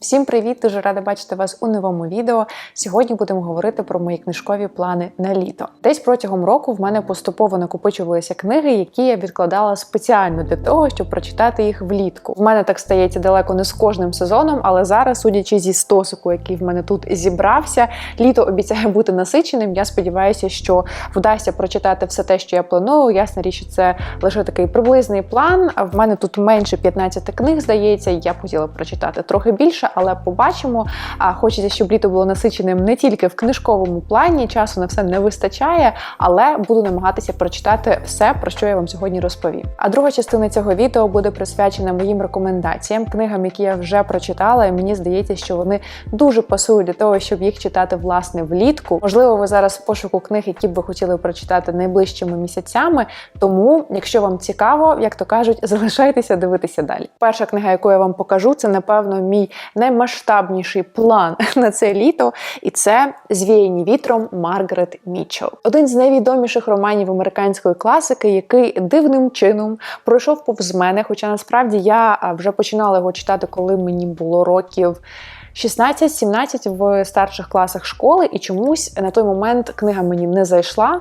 Всім привіт! Дуже рада бачити вас у новому відео. Сьогодні будемо говорити про мої книжкові плани на літо. Десь протягом року в мене поступово накопичувалися книги, які я відкладала спеціально для того, щоб прочитати їх влітку. В мене так стається далеко не з кожним сезоном, але зараз, судячи зі стосику, який в мене тут зібрався, літо обіцяє бути насиченим. Я сподіваюся, що вдасться прочитати все те, що я планую. Ясна річ, це лише такий приблизний план. В мене тут менше 15 книг, здається. Я б хотіла прочитати трохи більше, але побачимо. А хочеться, щоб літо було насиченим не тільки в книжковому плані. Часу на все не вистачає, але буду намагатися прочитати все, про що я вам сьогодні розповім. А друга частина цього відео буде присвячена моїм рекомендаціям, книгам, які я вже прочитала, і мені здається, що вони дуже пасують для того, щоб їх читати власне влітку. Можливо, ви зараз в пошуку книг, які б ви хотіли прочитати найближчими місяцями. Тому, якщо вам цікаво, як то кажуть, залишайтеся дивитися далі. Перша книга, яку я вам покажу, це напевно мій наймасштабніший план на це літо, і це Звіяні вітром Маргарет Мітчелл. Один з найвідоміших романів американської класики, який дивним чином пройшов повз мене. Хоча насправді я вже починала його читати, коли мені було років. 16-17 в старших класах школи, і чомусь на той момент книга мені не зайшла.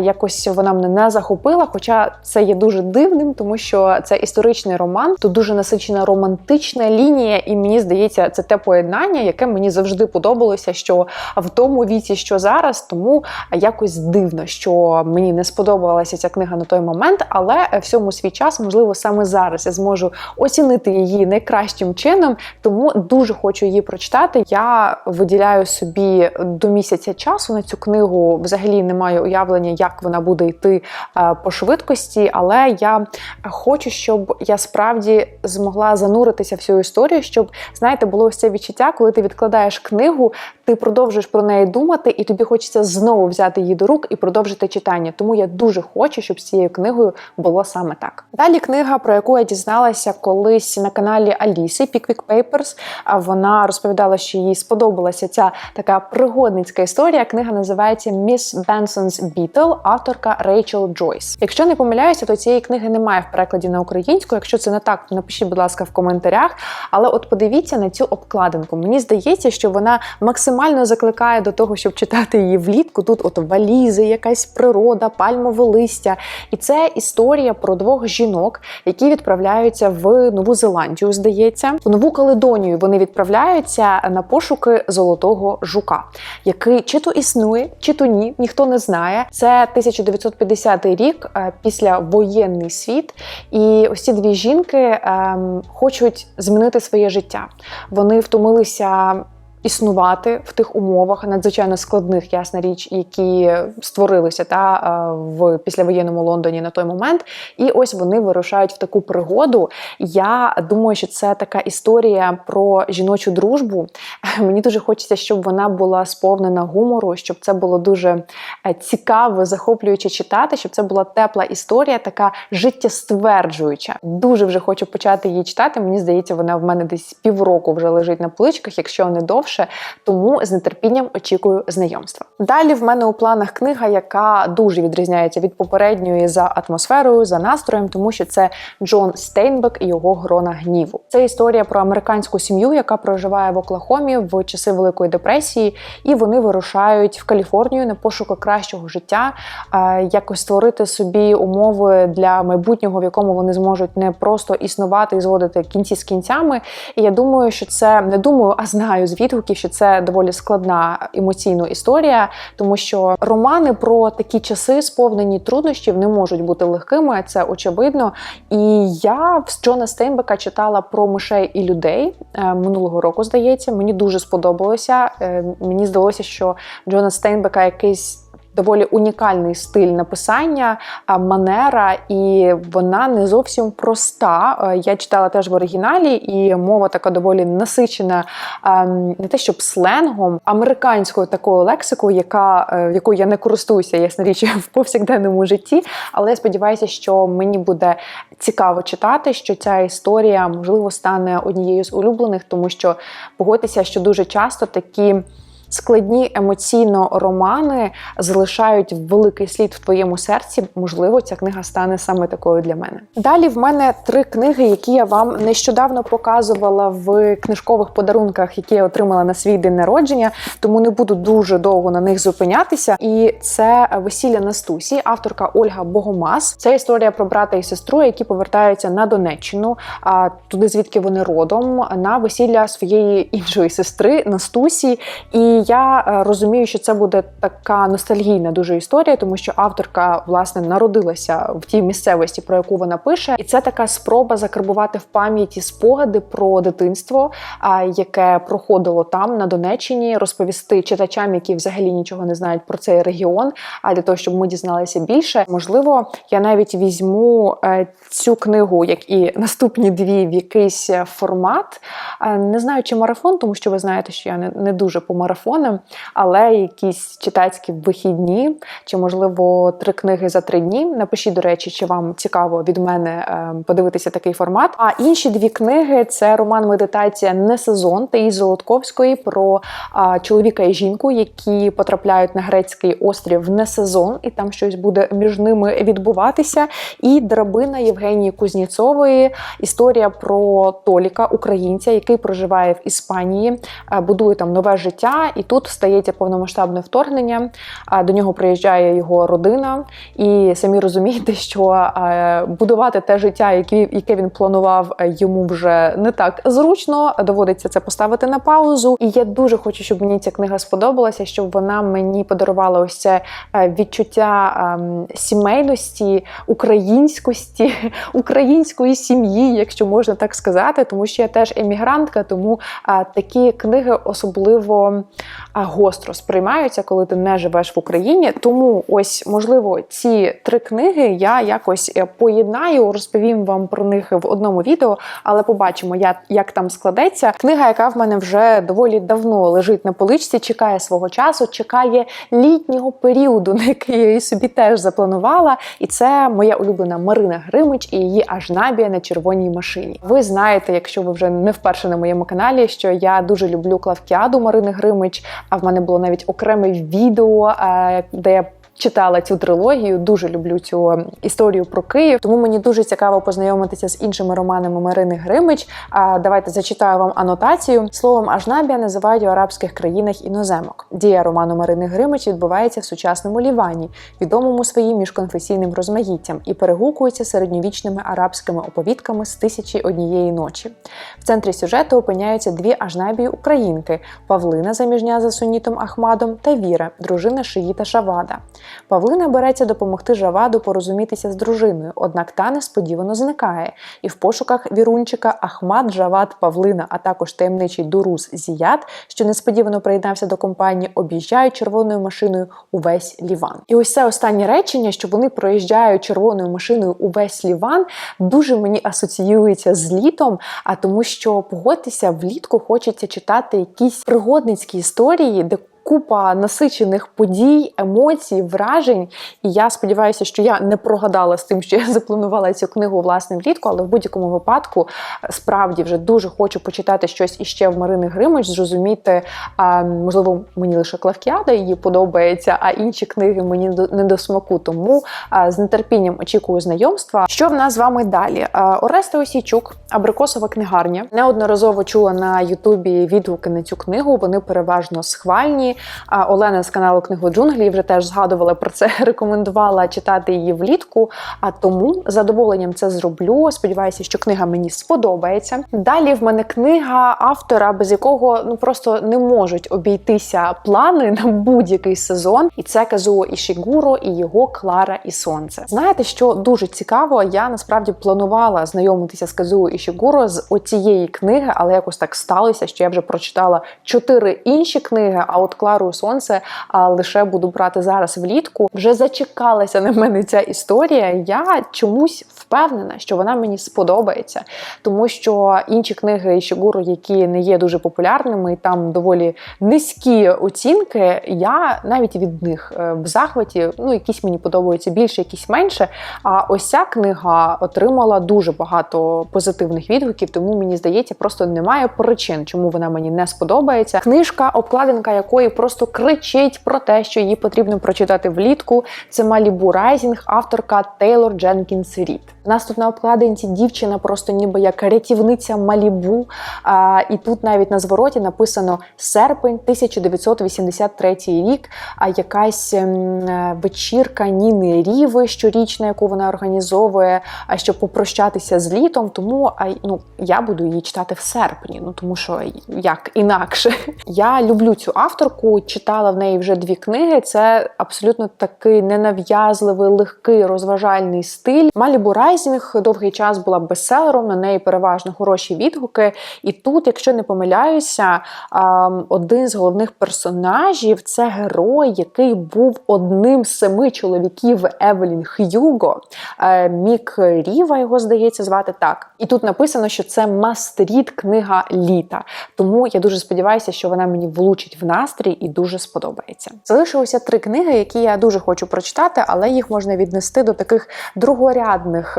Якось вона мене не захопила. Хоча це є дуже дивним, тому що це історичний роман, тут дуже насичена романтична лінія, і мені здається, це те поєднання, яке мені завжди подобалося. Що в тому віці, що зараз, тому якось дивно, що мені не сподобалася ця книга на той момент, але всьому свій час, можливо, саме зараз я зможу оцінити її найкращим чином, тому дуже хочу її прочитати. Я виділяю собі до місяця часу на цю книгу. Взагалі не маю уявлення, як вона буде йти е, по швидкості, але я хочу, щоб я справді змогла зануритися в цю історію, щоб знаєте, було ось це відчуття, коли ти відкладаєш книгу, ти продовжуєш про неї думати, і тобі хочеться знову взяти її до рук і продовжити читання. Тому я дуже хочу, щоб з цією книгою було саме так. Далі книга, про яку я дізналася колись на каналі Аліси Pickwick Papers, Вона розповідала, що їй сподобалася ця така пригодницька історія. Книга називається Miss Benson's Beetle, авторка Рейчел Джойс. Якщо не помиляюся, то цієї книги немає в перекладі на українську. Якщо це не так, то напишіть, будь ласка, в коментарях. Але от подивіться на цю обкладинку. Мені здається, що вона максимально закликає до того, щоб читати її влітку. Тут от валізи, якась природа, пальмове листя. І це історія про двох жінок, які відправляються в Нову Зеландію, здається, в Нову Каледонію. Вони відправляються на пошуки золотого жука, який чи то існує, чи то ні, ніхто не знає. Це 1950 рік, після воєнний світ. І ось ці дві жінки ем, хочуть змінити своє життя. Вони втомилися. Існувати в тих умовах надзвичайно складних, ясна річ, які створилися та е, в післявоєнному Лондоні на той момент. І ось вони вирушають в таку пригоду. Я думаю, що це така історія про жіночу дружбу. Мені дуже хочеться, щоб вона була сповнена гумору, щоб це було дуже е, цікаво, захоплююче читати, щоб це була тепла історія, така життєстверджуюча. Дуже вже хочу почати її читати. Мені здається, вона в мене десь півроку вже лежить на поличках, якщо не довше тому з нетерпінням очікую знайомства. Далі в мене у планах книга, яка дуже відрізняється від попередньої за атмосферою, за настроєм, тому що це Джон Стейнбек і його грона гніву. Це історія про американську сім'ю, яка проживає в Оклахомі в часи Великої депресії, і вони вирушають в Каліфорнію на пошуки кращого життя, якось створити собі умови для майбутнього, в якому вони зможуть не просто існувати і зводити кінці з кінцями. І я думаю, що це не думаю, а знаю з відгуків, що це доволі складна емоційна історія, тому що романи про такі часи, сповнені труднощів, не можуть бути легкими. Це очевидно. І я з Джона Стейнбека читала про мишей і людей е, минулого року. Здається, мені дуже сподобалося. Е, мені здалося, що Джона Стейнбека якийсь доволі унікальний стиль написання, манера, і вона не зовсім проста. Е, я читала теж в оригіналі, і мова така доволі насичена, ем, не те, щоб сленгом, американською такою лексикою, яка е, якою я не користуюся, ясна річ, в повсякденному житті. Але я сподіваюся, що мені буде цікаво читати, що ця історія можливо стане однією з улюблених, тому що погодьтеся, що дуже часто такі складні емоційно романи залишають великий слід в твоєму серці. Можливо, ця книга стане саме такою для мене. Далі в мене три книги, які я вам нещодавно показувала в книжкових подарунках, які я отримала на свій день народження, тому не буду дуже довго на них зупинятися. І це весілля Настусі, авторка Ольга Богомаз. Це історія про брата і сестру, які повертаються на Донеччину, а туди звідки вони родом, на весілля своєї іншої сестри Настусі. І я е, розумію, що це буде така ностальгійна дуже історія, тому що авторка власне народилася в тій місцевості, про яку вона пише, і це така спроба закарбувати в пам'яті спогади про дитинство, яке проходило там на Донеччині, розповісти читачам, які взагалі нічого не знають про цей регіон. А для того, щоб ми дізналися більше, можливо, я навіть візьму е, цю книгу, як і наступні дві, в якийсь формат. Е, Не знаю, чи марафон, тому що ви знаєте, що я не, дуже по марафонам, але якісь читацькі вихідні, чи можливо три книги за три дні. Напишіть, до речі, чи вам цікаво від мене е, подивитися такий формат. А інші дві книги це роман Медитація не сезон Таї Золотковської про чоловіка і жінку, які потрапляють на грецький острів в несезон, і там щось буде між ними відбуватися. І драбина Євгенії Кузніцової. Історія про Толіка, українця, який проживає в Іспанії, е, будує там нове життя, і тут стається повномасштабне вторгнення. До нього приїжджає його родина, і самі розумієте, що е, будувати те життя, яке, він планував, е, йому вже не так зручно. Доводиться це поставити на паузу. І я дуже хочу, щоб мені ця книга сподобалася, щоб вона мені подарувала ось це е, відчуття ем, сімейності, українськості, української сім'ї, якщо можна так сказати, тому що я теж емігрантка, тому такі книги особливо гостро сприймаються, коли ти не живеш в Україні. Тому ось можливо ці три книги я якось е, поєднаю, розповім вам про них в одному відео, але побачимо, як, там складеться. Книга, яка в мене вже доволі давно лежить на поличці, чекає свого часу, чекає літнього періоду, на який я її собі теж запланувала. І це моя улюблена Марина Гримич і її Ажнабія на червоній машині. Ви знаєте, якщо ви вже не вперше на моєму каналі, що я дуже люблю Клавкіаду Марини Гримич. А в мене було навіть окреме відео, е, де я читала цю трилогію. Дуже люблю цю історію про Київ. Тому мені дуже цікаво познайомитися з іншими романами Марини Гримич. А давайте зачитаю вам анотацію. Словом Ажнабія називають у арабських країнах іноземок. Дія роману Марини Гримич відбувається в сучасному Лівані, відомому своїм міжконфесійним розмаїттям, і перегукується середньовічними арабськими оповідками з тисячі однієї ночі. В центрі сюжету опиняються дві ажнабії українки: Павлина, заміжня за сунітом Ахмадом, та Віра, дружина Шиїта Шавада. Павлина береться допомогти Жаваду порозумітися з дружиною, однак та несподівано зникає. І в пошуках вірунчика Ахмад, Жавад, Павлина, а також таємничий Дурус Зіят, що несподівано приєднався до компанії, об'їжджають червоною машиною увесь Ліван. І ось це останнє речення, що вони проїжджають червоною машиною увесь Ліван, дуже мені асоціюється з літом. А тому, що погодьтеся, влітку хочеться читати якісь пригодницькі історії, де Купа насичених подій, емоцій, вражень. І я сподіваюся, що я не прогадала з тим, що я запланувала цю книгу власне влітку, але в будь-якому випадку справді вже дуже хочу почитати щось іще в Марини Гримич, зрозуміти, можливо, мені лише Клавкіада її подобається, а інші книги мені не до смаку. Тому а, з нетерпінням очікую знайомства. Що в нас з вами далі? А, Ореста Осійчук, Абрикосова книгарня. Неодноразово чула на Ютубі відгуки на цю книгу. Вони переважно схвальні. Олена з каналу Книгу Джунглі вже теж згадувала про це, рекомендувала читати її влітку. А тому задоволенням це зроблю. Сподіваюся, що книга мені сподобається. Далі в мене книга автора, без якого ну просто не можуть обійтися плани на будь-який сезон. І це Казуо Ішігуро і його Клара і Сонце. Знаєте, що дуже цікаво? Я насправді планувала знайомитися з Казуо Ішігуро з оцієї книги, але якось так сталося, що я вже прочитала чотири інші книги. А от Клару Сонце а, лише буду брати зараз влітку. Вже зачекалася на мене ця історія. Я чомусь впевнена, що вона мені сподобається, тому що інші книги Ішігуру, які не є дуже популярними, і там доволі низькі оцінки. Я навіть від них е, в захваті. Ну, якісь мені подобаються більше, якісь менше. А ось ця книга отримала дуже багато позитивних відгуків, тому мені здається, просто немає причин, чому вона мені не сподобається. Книжка, обкладинка якої просто кричить про те, що її потрібно прочитати влітку. Це Малібу Райзінг, авторка Тейлор Дженкінс Рід. Нас тут на обкладинці дівчина просто ніби як рятівниця Малібу. А, і тут навіть на звороті написано серпень 1983 рік. А якась ем, е, вечірка Ніни Ріви щорічна, яку вона організовує, а щоб попрощатися з літом. Тому ну, я буду її читати в серпні. Ну тому що як інакше. Я люблю цю авторку, читала в неї вже дві книги. Це абсолютно такий ненав'язливий, легкий, розважальний стиль. Малібу Райзінг довгий час була бестселером, на неї переважно хороші відгуки. І тут, якщо не помиляюся, один з головних персонажів це герой, який був одним з семи чоловіків Евелін Х'юго. Е, Мік Ріва його здається звати так. І тут написано, що це мастеріт книга літа. Тому я дуже сподіваюся, що вона мені влучить в настрій і дуже сподобається. Залишилося три книги, які я дуже хочу прочитати, але їх можна віднести до таких другорядних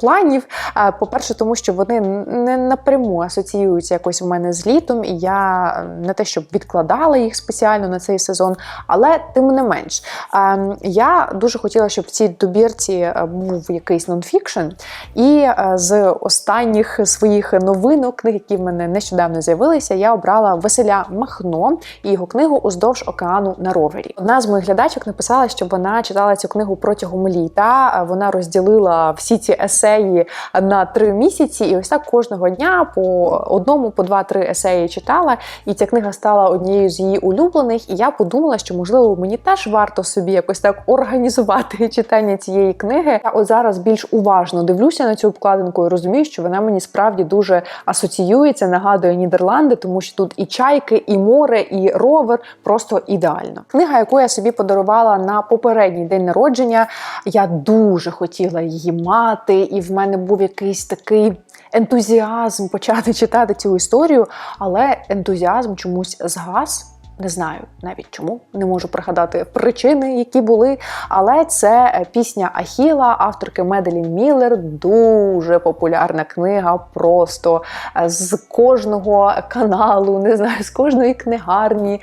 планів. Е, По-перше, тому що вони не напряму асоціюються якось в мене з літом, і я не те, щоб відкладала їх спеціально на цей сезон, але тим не менш, е, я дуже хотіла, щоб в цій добірці е, був якийсь нонфікшн. І е, з останніх своїх новинок, книг, які в мене нещодавно з'явилися, я обрала Василя Махно і його книгу Уздовж океану на ровері. Одна з моїх глядачок написала, що вона читала цю книгу протягом літа. Вона розділила всі ці есеї на три місяці, і ось так кожного дня по одному, по два-три есеї читала. І ця книга стала однією з її улюблених. І я подумала, що можливо мені теж варто собі якось так організувати читання цієї книги. Я от зараз більш уважно дивлюся на цю обкладинку і розумію, що вона мені справді дуже асоціюється, нагадує Нідерланди, тому що тут і чайки, і море, і ровер просто ідеально. Книга, яку я собі подарувала на попередній день народження, я дуже хотіла її мати, і в мене був якийсь такий. Ентузіазм почати читати цю історію, але ентузіазм чомусь згас. Не знаю навіть чому, не можу пригадати причини, які були. Але це пісня Ахіла, авторки Меделін Міллер. Дуже популярна книга. Просто з кожного каналу, не знаю, з кожної книгарні.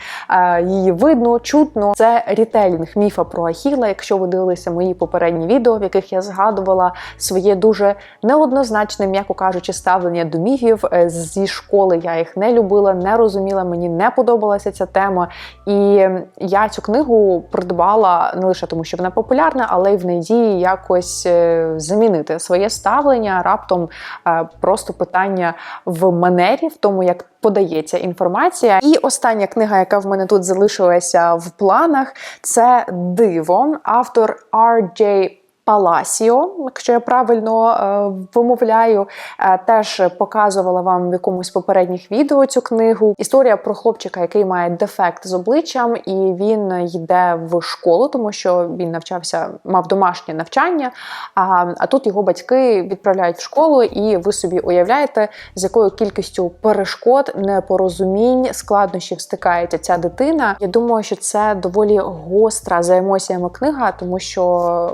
Її видно, чутно. Це рітелінг міфа про Ахіла. Якщо ви дивилися мої попередні відео, в яких я згадувала своє дуже неоднозначне, м'яко кажучи, ставлення до міфів зі школи. Я їх не любила, не розуміла, мені не подобалася ця тема тема. І я цю книгу придбала не лише тому, що вона популярна, але й в надії якось е, замінити своє ставлення. Раптом е, просто питання в манері, в тому, як подається інформація. І остання книга, яка в мене тут залишилася в планах, це диво, автор R.J. Паласіо, якщо я правильно е, вимовляю, е, теж показувала вам в якомусь попередніх відео цю книгу. Історія про хлопчика, який має дефект з обличчям, і він йде в школу, тому що він навчався, мав домашнє навчання. А, а тут його батьки відправляють в школу, і ви собі уявляєте, з якою кількістю перешкод, непорозумінь, складнощів стикається ця дитина. Я думаю, що це доволі гостра за емоціями книга, тому що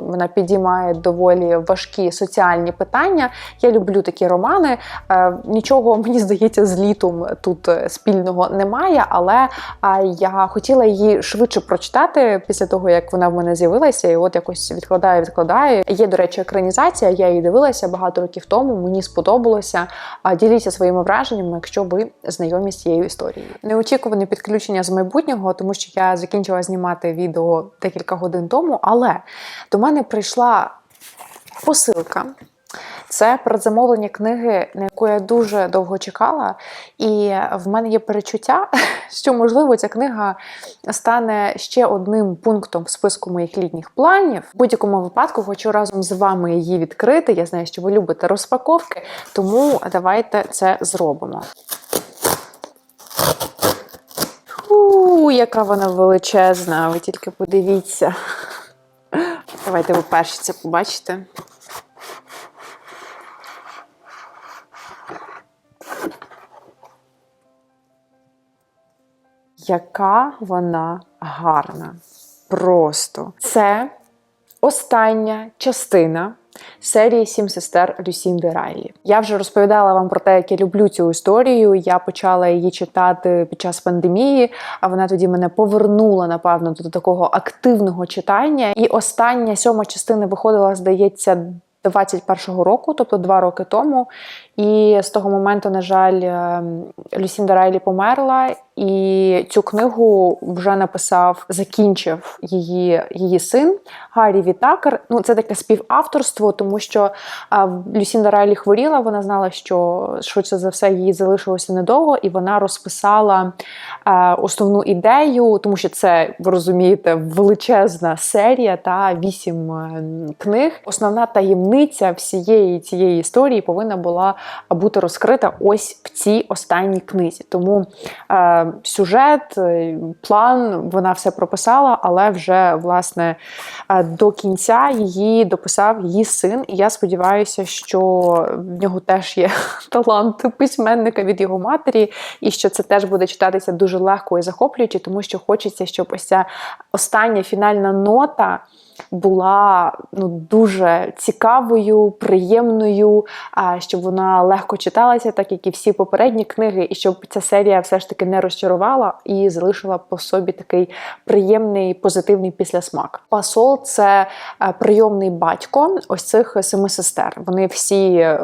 вона підіймає піднімає доволі важкі соціальні питання. Я люблю такі романи. Е, нічого, мені здається, з літом тут спільного немає, але я хотіла її швидше прочитати після того, як вона в мене з'явилася, і от якось відкладаю, відкладаю. Є, до речі, екранізація. Я її дивилася багато років тому. Мені сподобалося. Діліться своїми враженнями, якщо ви знайомі з цією історією. Неочікуване підключення з майбутнього, тому що я закінчила знімати відео декілька годин тому, але до мене прийшла посилка. Це предзамовлення книги, на яку я дуже довго чекала, і в мене є перечуття, що можливо ця книга стане ще одним пунктом в списку моїх літніх планів. В будь-якому випадку хочу разом з вами її відкрити. Я знаю, що ви любите розпаковки, тому давайте це зробимо. Фу, яка вона величезна! Ви тільки подивіться. Давайте ви перші це побачите. Яка вона гарна. Просто це остання частина серії Сім сестер Люсінди Райлі. Я вже розповідала вам про те, як я люблю цю історію. Я почала її читати під час пандемії, а вона тоді мене повернула, напевно, до такого активного читання. І остання сьома частина виходила, здається, 21-го року, тобто два роки тому. І з того моменту, на жаль, ем, Люсінда Райлі померла, і цю книгу вже написав, закінчив її її син Гаррі Вітакер. Ну, це таке співавторство, тому що Люсінда Райлі хворіла. Вона знала, що швидше за все їй залишилося недовго, і вона розписала основну ідею, тому що це ви розумієте величезна серія та вісім книг. Основна таємниця всієї цієї історії повинна була бути розкрита ось в цій останній книзі. Тому е, сюжет, е, план вона все прописала, але вже власне е, до кінця її дописав її син. І я сподіваюся, що в нього теж є талант письменника від його матері, і що це теж буде читатися дуже легко і захоплююче, тому що хочеться, щоб ось ця остання фінальна нота була ну, дуже цікавою, приємною, щоб вона легко читалася, так як і всі попередні книги, і щоб ця серія все ж таки не розчарувала і залишила по собі такий приємний позитивний післясмак. Пасол це е, прийомний батько ось цих семи сестер. Вони всі е,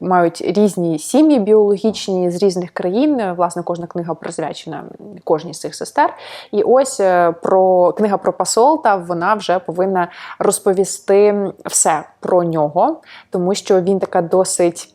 мають різні сім'ї біологічні з різних країн. Власне, кожна книга присвячена кожній з цих сестер. І ось е, про книга про посол, та вона вже повинна повинна розповісти все про нього, тому що він така досить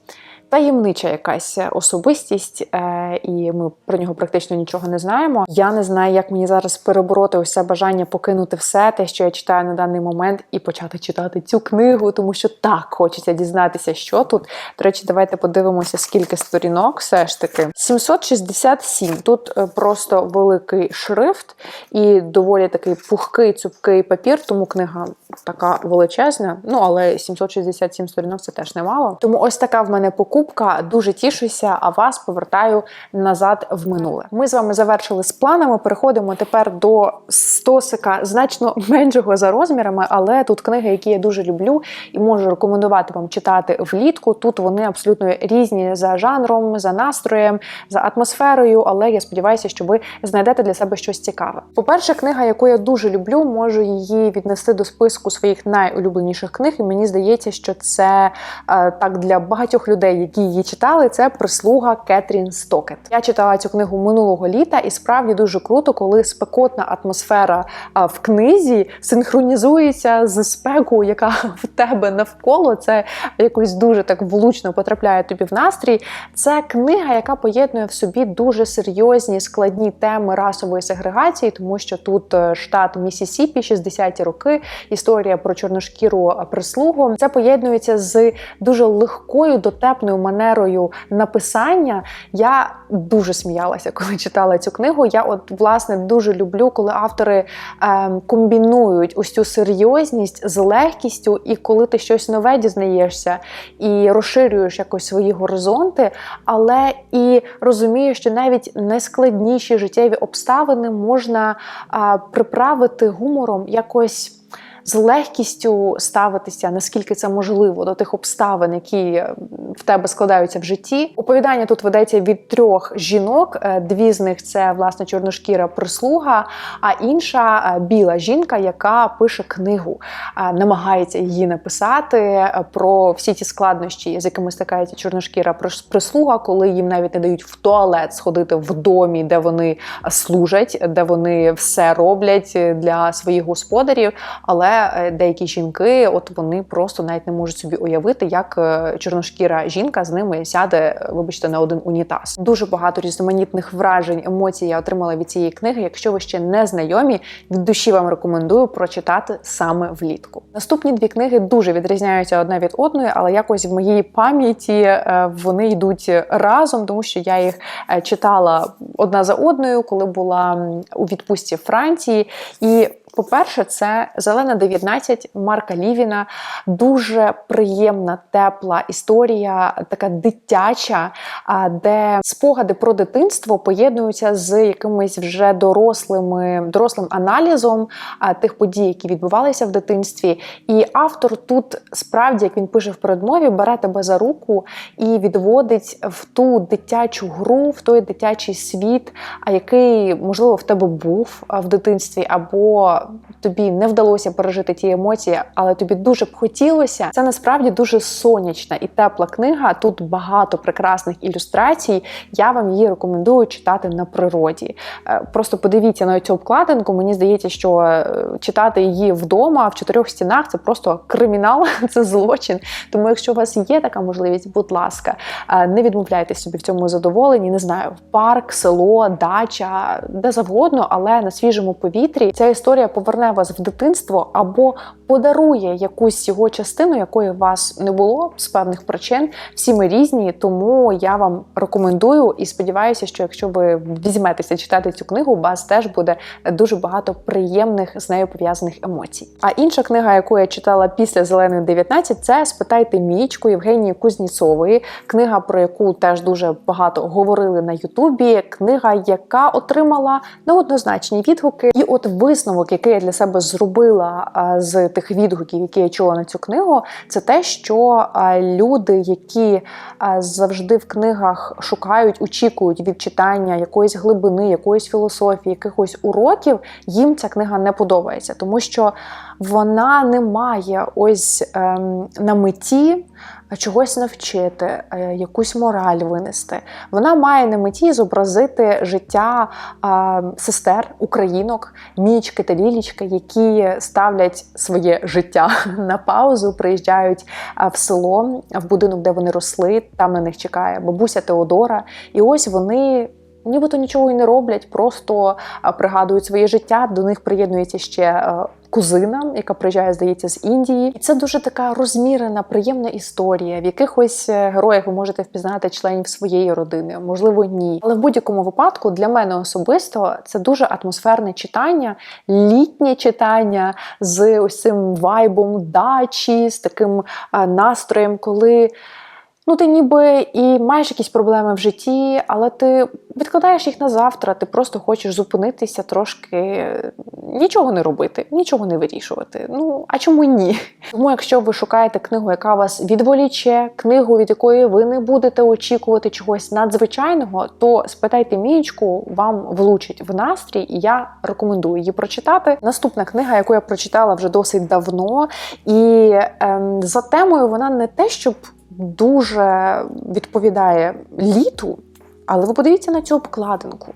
таємнича якась особистість, е, і ми про нього практично нічого не знаємо. Я не знаю, як мені зараз перебороти усе бажання покинути все те, що я читаю на даний момент, і почати читати цю книгу, тому що так хочеться дізнатися, що тут. До речі, давайте подивимося, скільки сторінок все ж таки. 767. Тут е, просто великий шрифт і доволі такий пухкий, цупкий папір, тому книга така величезна. Ну але 767 сторінок це теж немало. Тому ось така в мене покупка покупка. Дуже тішуся, а вас повертаю назад в минуле. Ми з вами завершили з планами. Переходимо тепер до стосика значно меншого за розмірами, але тут книги, які я дуже люблю і можу рекомендувати вам читати влітку. Тут вони абсолютно різні за жанром, за настроєм, за атмосферою. Але я сподіваюся, що ви знайдете для себе щось цікаве. По-перше, книга, яку я дуже люблю, можу її віднести до списку своїх найулюбленіших книг, і мені здається, що це е, так для багатьох людей які її читали, це прислуга Кетрін Стокет. Я читала цю книгу минулого літа, і справді дуже круто, коли спекотна атмосфера в книзі синхронізується з спекою, яка в тебе навколо. Це якось дуже так влучно потрапляє тобі в настрій. Це книга, яка поєднує в собі дуже серйозні складні теми расової сегрегації, тому що тут е, штат Місісіпі, 60-ті роки, історія про чорношкіру прислугу. Це поєднується з дуже легкою дотепною гарною манерою написання. Я дуже сміялася, коли читала цю книгу. Я, от, власне, дуже люблю, коли автори е, комбінують ось цю серйозність з легкістю, і коли ти щось нове дізнаєшся і розширюєш якось свої горизонти, але і розумієш, що навіть найскладніші життєві обставини можна е, приправити гумором якось з легкістю ставитися, наскільки це можливо, до тих обставин, які в тебе складаються в житті. Оповідання тут ведеться від трьох жінок. Е, дві з них це власне чорношкіра прислуга, а інша е, біла жінка, яка пише книгу, е, намагається її написати про всі ті складнощі, з якими стикається чорношкіра прислуга, коли їм навіть не дають в туалет сходити в домі, де вони служать, де вони все роблять для своїх господарів. Але Е, деякі жінки, от вони просто навіть не можуть собі уявити, як е, чорношкіра жінка з ними сяде, вибачте, на один унітаз. Дуже багато різноманітних вражень, емоцій я отримала від цієї книги. Якщо ви ще не знайомі, від душі вам рекомендую прочитати саме влітку. Наступні дві книги дуже відрізняються одна від одної, але якось в моїй пам'яті е, вони йдуть разом, тому що я їх читала одна за одною, коли була у відпустці Франції. І По-перше, це Зелена 19 Марка Лівіна. Дуже приємна, тепла історія, така дитяча, де спогади про дитинство поєднуються з якимись вже дорослими, дорослим аналізом тих подій, які відбувалися в дитинстві. І автор тут справді, як він пише в передмові, бере тебе за руку і відводить в ту дитячу гру, в той дитячий світ, який можливо в тебе був в дитинстві, або тобі не вдалося пережити ті емоції, але тобі дуже б хотілося. Це насправді дуже сонячна і тепла книга. Тут багато прекрасних ілюстрацій. Я вам її рекомендую читати на природі. Е, Просто подивіться на цю обкладинку. Мені здається, що е, читати її вдома в чотирьох стінах це просто кримінал, це злочин. Тому, якщо у вас є така можливість, будь ласка, е, не відмовляйте собі в цьому задоволенні. Не знаю, в парк, село, дача, де завгодно, але на свіжому повітрі ця історія поверне вас в дитинство або подарує якусь його частину, якої у вас не було з певних причин. Всі ми різні, тому я вам рекомендую і сподіваюся, що якщо ви візьметеся читати цю книгу, у вас теж буде дуже багато приємних з нею пов'язаних емоцій. А інша книга, яку я читала після зеленої 19, це Спитайте Мічку Євгенії Кузніцової. Книга, про яку теж дуже багато говорили на Ютубі. Книга, яка отримала неоднозначні відгуки, і от висновок, який я для себе зробила з тих відгуків, які я чула на цю книгу, це те, що люди, які завжди в книгах шукають, очікують від читання якоїсь глибини, якоїсь філософії, якихось уроків, їм ця книга не подобається, тому що вона не має ось ем, на меті чогось навчити, е, якусь мораль винести. Вона має на меті зобразити життя сестер, українок, мічки та лілічки, які ставлять своє життя на паузу, приїжджають в село, в будинок, де вони росли. Там на них чекає бабуся Теодора. І ось вони. Нібито нічого і не роблять, просто пригадують своє життя. До них приєднується ще е, кузина, яка приїжджає, здається, з Індії. І це дуже така розмірена, приємна історія. В якихось е, героях ви можете впізнати членів своєї родини, можливо, ні. Але в будь-якому випадку для мене особисто це дуже атмосферне читання, літнє читання з ось цим вайбом дачі, з таким настроєм, коли. Ну, ти ніби і маєш якісь проблеми в житті, але ти відкладаєш їх на завтра, ти просто хочеш зупинитися трошки, нічого не робити, нічого не вирішувати. Ну, а чому ні? Тому, якщо ви шукаєте книгу, яка вас відволіче, книгу, від якої ви не будете очікувати чогось надзвичайного, то спитайте мієчку, вам влучить в настрій, і я рекомендую її прочитати. Наступна книга, яку я прочитала вже досить давно, і ем, за темою вона не те, щоб дуже відповідає літу, але ви подивіться на цю обкладинку.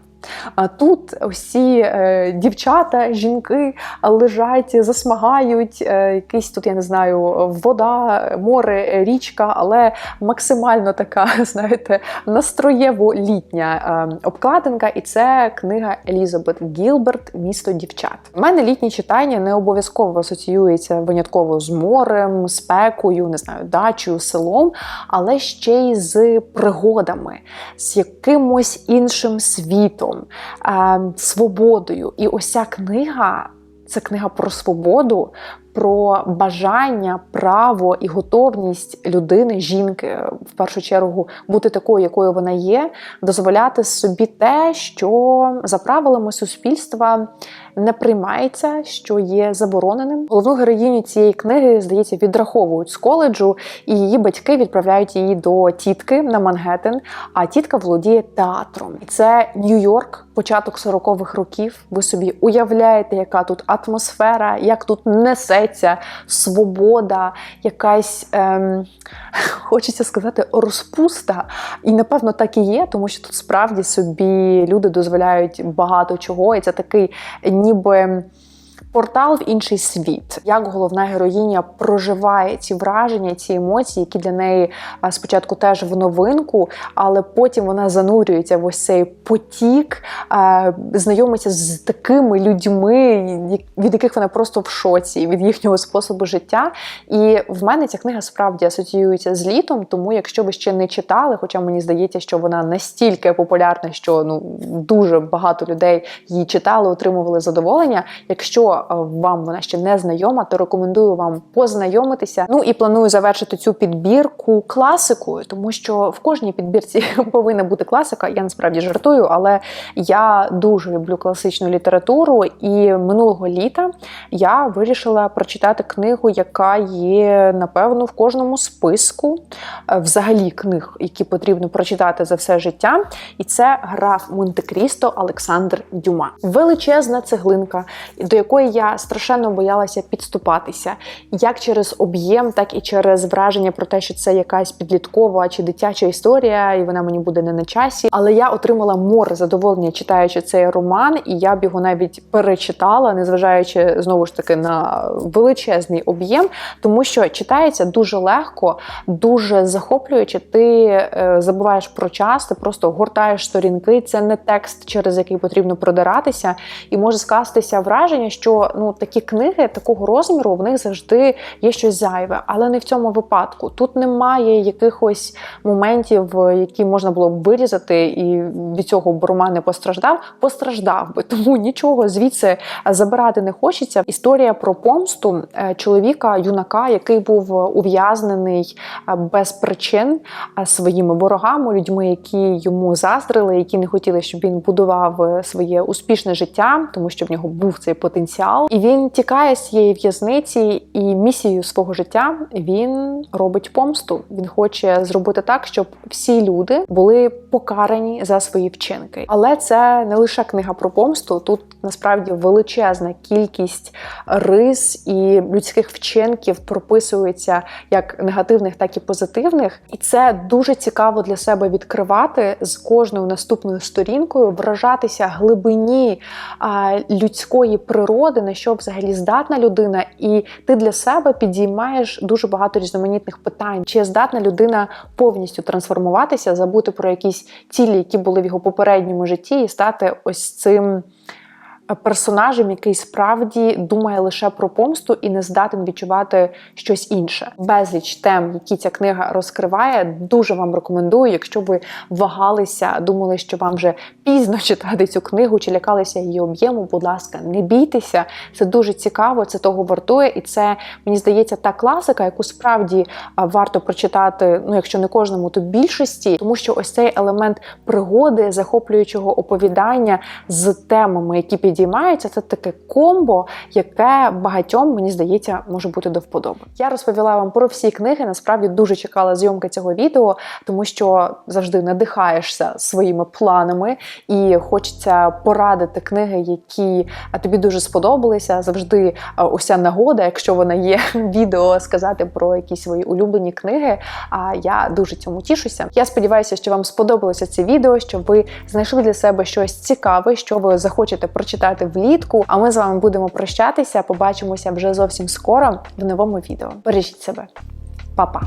А тут всі е, дівчата, жінки лежать, засмагають, е, якийсь тут, я не знаю, вода, море, річка, але максимально така, знаєте, настроєво літня е, обкладинка. І це книга Елізабет Гілберт Місто дівчат. У мене літнє читання не обов'язково асоціюється винятково з морем, спекою, не знаю, дачею, селом, але ще й з пригодами, з якимось іншим світом свободою. І ось ця книга це книга про свободу, про бажання, право і готовність людини, жінки, в першу чергу, бути такою, якою вона є, дозволяти собі те, що за правилами суспільства не приймається, що є забороненим. Головну героїню цієї книги, здається, відраховують з коледжу, і її батьки відправляють її до тітки на Мангеттен, А тітка володіє театром. І це Нью-Йорк, початок 40-х років. Ви собі уявляєте, яка тут атмосфера, як тут несеться свобода, якась ем, хочеться сказати розпуста. І напевно так і є, тому що тут справді собі люди дозволяють багато чого, і це такий ніби. Портал в інший світ, як головна героїня проживає ці враження, ці емоції, які для неї спочатку теж в новинку, але потім вона занурюється в ось цей потік, знайомиться з такими людьми, від яких вона просто в шоці, від їхнього способу життя. І в мене ця книга справді асоціюється з літом. Тому, якщо ви ще не читали, хоча мені здається, що вона настільки популярна, що ну дуже багато людей її читали, отримували задоволення. Якщо вам вона ще не знайома, то рекомендую вам познайомитися. Ну і планую завершити цю підбірку класикою, тому що в кожній підбірці повинна бути класика. Я насправді жартую, але я дуже люблю класичну літературу. І минулого літа я вирішила прочитати книгу, яка є напевно в кожному списку е, взагалі книг, які потрібно прочитати за все життя. І це граф Монте-Крісто Олександр Дюма. Величезна цеглинка, до якої я страшенно боялася підступатися, як через об'єм, так і через враження про те, що це якась підліткова чи дитяча історія, і вона мені буде не на часі. Але я отримала море задоволення, читаючи цей роман, і я б його навіть перечитала, незважаючи знову ж таки на величезний об'єм, тому що читається дуже легко, дуже захоплююче. Ти е, забуваєш про час, ти просто гортаєш сторінки. Це не текст, через який потрібно продиратися, і може скластися враження, що ну такі книги такого розміру в них завжди є щось зайве, але не в цьому випадку. Тут немає якихось моментів, які можна було б вирізати, і від цього роман не постраждав. Постраждав би, тому нічого звідси забирати не хочеться. Історія про помсту е, чоловіка, юнака, який був ув'язнений е, без причин е, своїми ворогами, людьми, які йому заздрили, які не хотіли, щоб він будував е, своє успішне життя, тому що в нього був цей потенціал. І він тікає з цієї в'язниці, і місією свого життя він робить помсту. Він хоче зробити так, щоб всі люди були покарані за свої вчинки. Але це не лише книга про помсту. Тут насправді величезна кількість рис і людських вчинків прописується як негативних, так і позитивних. І це дуже цікаво для себе відкривати з кожною наступною сторінкою, вражатися глибині людської природи, на що взагалі здатна людина, і ти для себе підіймаєш дуже багато різноманітних питань, чи здатна людина повністю трансформуватися, забути про якісь цілі, які були в його попередньому житті, і стати ось цим персонажем, який справді думає лише про помсту і не здатен відчувати щось інше. Безліч тем, які ця книга розкриває, дуже вам рекомендую. Якщо ви вагалися, думали, що вам вже пізно читати цю книгу чи лякалися її об'єму, будь ласка, не бійтеся. Це дуже цікаво, це того вартує, і це мені здається та класика, яку справді варто прочитати. Ну, якщо не кожному, то більшості, тому що ось цей елемент пригоди, захоплюючого оповідання з темами, які підіймаються, це таке комбо, яке багатьом мені здається може бути до вподоби. Я розповіла вам про всі книги. Насправді дуже чекала зйомки цього відео, тому що завжди надихаєшся своїми планами і хочеться порадити книги, які тобі дуже сподобалися. Завжди уся нагода, якщо вона є, відео сказати про якісь свої улюблені книги. А я дуже цьому тішуся. Я сподіваюся, що вам сподобалося це відео, що ви знайшли для себе щось цікаве, що ви захочете прочитати чекати влітку. А ми з вами будемо прощатися. Побачимося вже зовсім скоро в новому відео. Бережіть себе, Па-па!